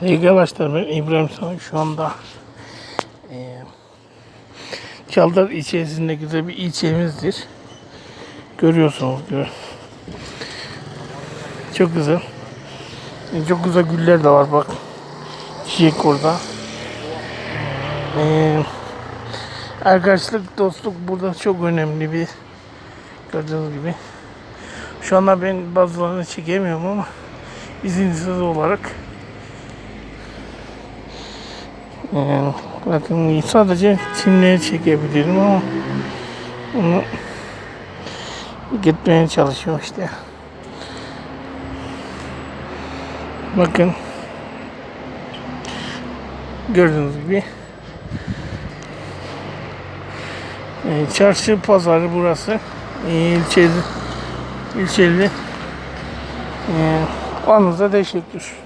Sevgili arkadaşlar ben İbrahim Sanık şu anda eee Çaldar ilçesinde güzel bir ilçemizdir. Görüyorsunuz gibi. Çok güzel. E, Çok güzel güller de var bak. Çiçek orada. Eee arkadaşlık, dostluk burada çok önemli bir gördüğünüz gibi. Şu anda ben bazılarını çekemiyorum ama izinsiz olarak ee, bakın sadece çimleri çekebilirim ama onu gitmeye çalışıyorum işte. Bakın gördüğünüz gibi ee, çarşı pazarı burası ee, ilçeli ilçeli ee, Anınıza teşekkür.